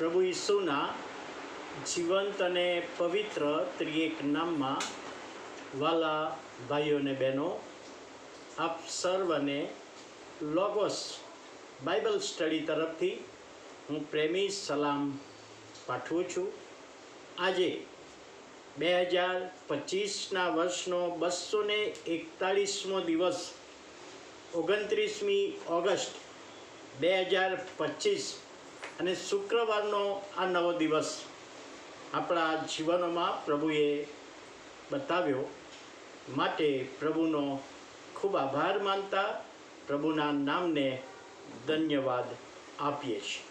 પ્રભુ ઈસુના જીવંત અને પવિત્ર ત્રિએક નામમાં, વાલા ભાઈઓ અને બહેનો, આપ સર્વને લોગોસ બાઇબલ સ્ટડી તરફથી હું પ્રેમી સલામ પાઠવું છું. આજે બે હજાર પચીસના વર્ષનો બસો ને એકતાળીસમો દિવસ, ઓગણત્રીસમી ઓગસ્ટ બે હજાર પચીસ અને શુક્રવારનો આ નવો દિવસ આપણા જીવનોમાં પ્રભુએ બતાવ્યો. માટે પ્રભુનો ખૂબ આભાર માનતા પ્રભુના નામને ધન્યવાદ આપીએ છીએ.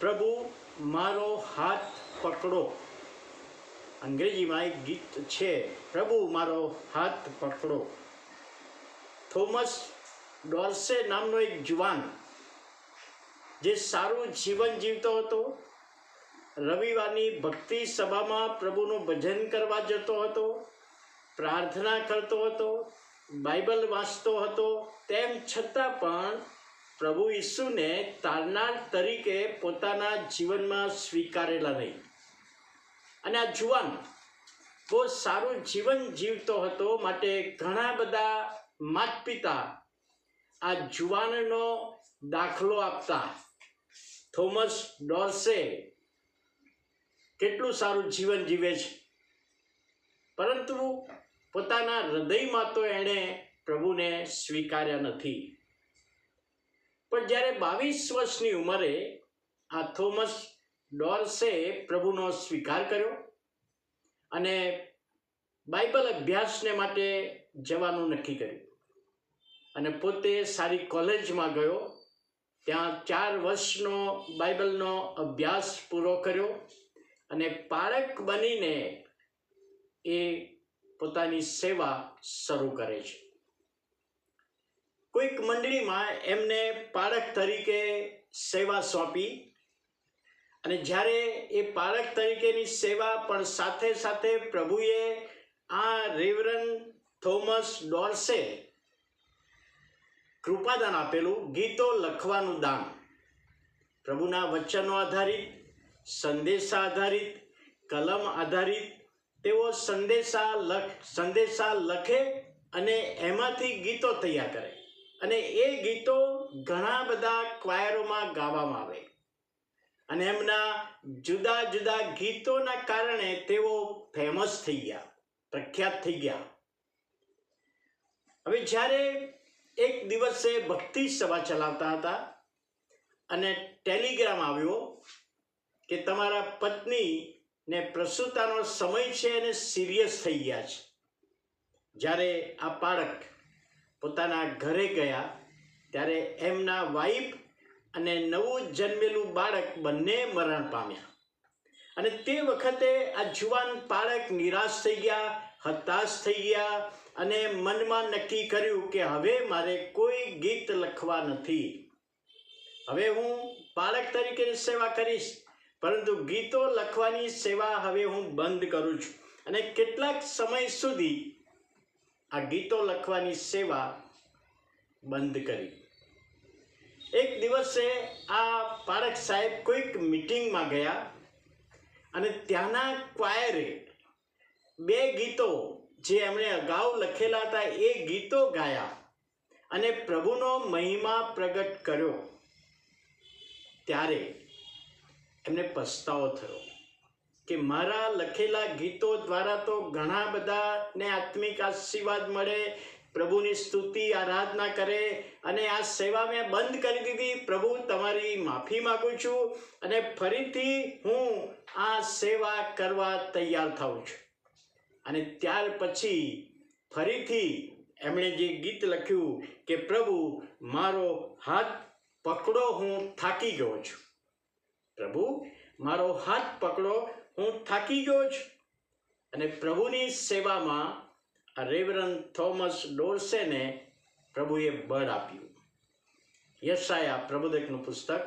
પ્રભુ, મારો હાથ પકડો. અંગ્રેજીમાં એક ગીત છે, પ્રભુ, મારો હાથ પકડો. થોમસ ડોર્સે નામનો એક જુવાન જે સારું જીવન જીવતો હતો, રવિવારની ભક્તિ સભામાં પ્રભુનું ભજન કરવા જતો હતો, પ્રાર્થના કરતો હતો, બાઇબલ વાંચતો હતો, તેમ છતાં પણ પ્રભુ ઈસુને તારનાર તરીકે પોતાના જીવનમાં સ્વીકારેલા નહીં. અને આ જુવાન બહુ સારું જીવન જીવતો હતો માટે ઘણા બધા માત પિતા આ જુવાનનો દાખલો આપતા. થોમસ ડોર્સે કેટલું સારું જીવન જીવે છે? પરંતુ પોતાના હૃદયમાં તો એણે પ્રભુને સ્વીકાર્યા નથી. પણ જ્યારે બાવીસ વર્ષની ઉંમરે આ થોમસ ડોર્સે પ્રભુનો સ્વીકાર કર્યો અને બાઇબલ અભ્યાસને માટે જવાનું નક્કી કર્યું અને પોતે સારી કોલેજમાં ગયો ત્યાં ચાર વર્ષનો બાઇબલનો અભ્યાસ પૂરો કર્યો અને પારક બનીને એ પોતાની સેવા શરૂ કરે છે. કોઈક મંડળીમાં એમને પારક તરીકે સેવા સોંપી અને જ્યારે એ પારક તરીકેની સેવા પણ સાથે સાથે પ્રભુએ આ રેવરન થોમસ ડોર્સે કૃપાદાન આપેલું, ગીતો લખવાનું દાન. પ્રભુના વચનો આધારિત, સંદેશા આધારિત, કલમ આધારિત, તેઓ સંદેશા લખ, સંદેશા લખે અને એમાંથી ગીતો તૈયાર કરે. અને એ ગીતો ઘણા બધા ક્વાયરોમાં ગાવામાં આવે. અને એમના જુદા જુદા ગીતોના કારણે તેઓ ફેમસ થઈ ગયા, પ્રખ્યાત થઈ ગયા. હવે જ્યારે એક દિવસે ભક્તિ સભા ચલાવતા હતા અને ટેલિગ્રામ આવ્યો કે તમારા પત્ની ને પ્રસૂતાનો સમય છે અને સિરિયસ થઈ ગયા છે. જ્યારે આ બાળક પોતાના ઘરે ગયા, ત્યારે એમના વાઈફ અને નવું જન્મેલું બાળક બંને મરણ પામ્યા. અને તે વખતે આ જુવાન બાળક નિરાશ થઈ ગયા, હતાશ થઈ ગયા અને મનમાં નક્કી કર્યું કે હવે મારે કોઈ ગીત લખવા નથી. હવે હું બાળક તરીકેની સેવા કરીશ, પરંતુ ગીતો લખવાની સેવા હવે હું બંધ કરું છું. અને કેટલાક સમય સુધી આ ગીતો લખવાની સેવા બંધ કરી. એક દિવસે આ પારક સાહેબ કોઈક મિટિંગમાં ગયા અને ત્યાંના ક્વાયરે બે ગીતો જે એમણે અગાઉ લખેલા હતા એ ગીતો ગાયા અને પ્રભુનો મહિમા પ્રગટ કર્યો. ત્યારે એમને પસ્તાવો થયો કે મારા લખેલા ગીતો દ્વારા તો ઘણા બધાને આત્મિક આશીર્વાદ મળે, પ્રભુની સ્તુતિ, આરાધના કરે અને આ સેવા મેં બંધ કરી દીધી. પ્રભુ, તમારી માફી માગું છું અને ફરીથી હું આ સેવા કરવા તૈયાર થાઉં છું. અને ત્યાર પછી ફરીથી એમણે જે ગીત લખ્યું કે, પ્રભુ, મારો હાથ પકડો, હું થાકી ગયો છું. પ્રભુ, મારો હાથ પકડો, હું થાકી ગયો છું. અને પ્રભુની સેવામાં આ રેવરન થોમસ ડોર્સેને પ્રભુએ બળ આપ્યું. યશાયા પ્રબોધકનું પુસ્તક,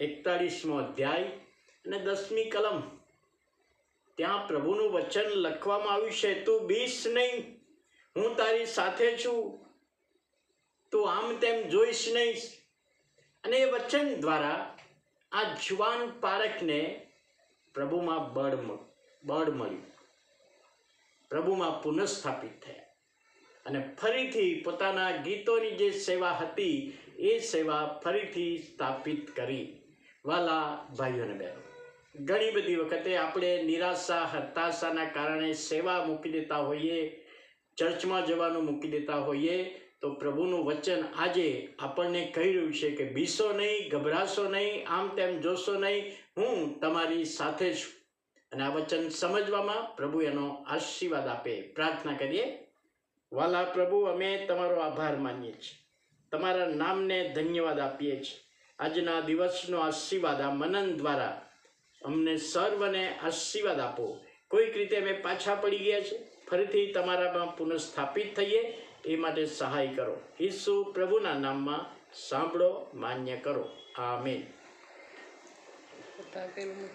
એકતાળીસમો અધ્યાય અને દસમી કલમ. ત્યાં પ્રભુનું વચન લખવામાં આવ્યું છે, તું બીસ નહીં, હું તારી સાથે છું. તું આમ તેમ જોઈશ નહીં. અને એ વચન દ્વારા આ જુવાન પારખને પ્રભુમાં બળ બળ મળ્યું. પ્રભુમાં પુનઃસ્થાપિત થયા. અને ફરીથી પોતાના ગીતોની જે સેવા હતી, એ સેવા ફરીથી સ્થાપિત કરી. વાલા ભાઈઓ બહેનો. ઘણી બધી વખતે આપણે નિરાશા, હતાશાના કારણે સેવા મૂકી દેતા હોઈએ, ચર્ચમાં જવાનું મૂકી દેતા હોઈએ, તો પ્રભુનું વચન આજે આપણને કહી રહ્યું છે કે બીસો નહીં, ગભરાશો નહીં, આમ તેમ જોશો નહીં, હું તમારી સાથે છું. અને આ વચન સમજવામાં પ્રભુ એનો આશીર્વાદ આપે. પ્રાર્થના કરીએ. વાલા પ્રભુ, અમે તમારો આભાર માનીએ છીએ. તમારા નામને ધન્યવાદ આપીએ છીએ. આજના દિવસનો આશીર્વાદ આ મનન દ્વારા અમને સર્વને આશીર્વાદ આપો. કોઈક રીતે અમે પાછા પડી ગયા છે ફરીથી તમારામાં પુનઃસ્થાપિત થઈએ. એ માટે સહાય કરો. ઈસુ પ્રભુના નામમાં સાંભળો, માન્ય કરો. આમેન. પોતા પેલું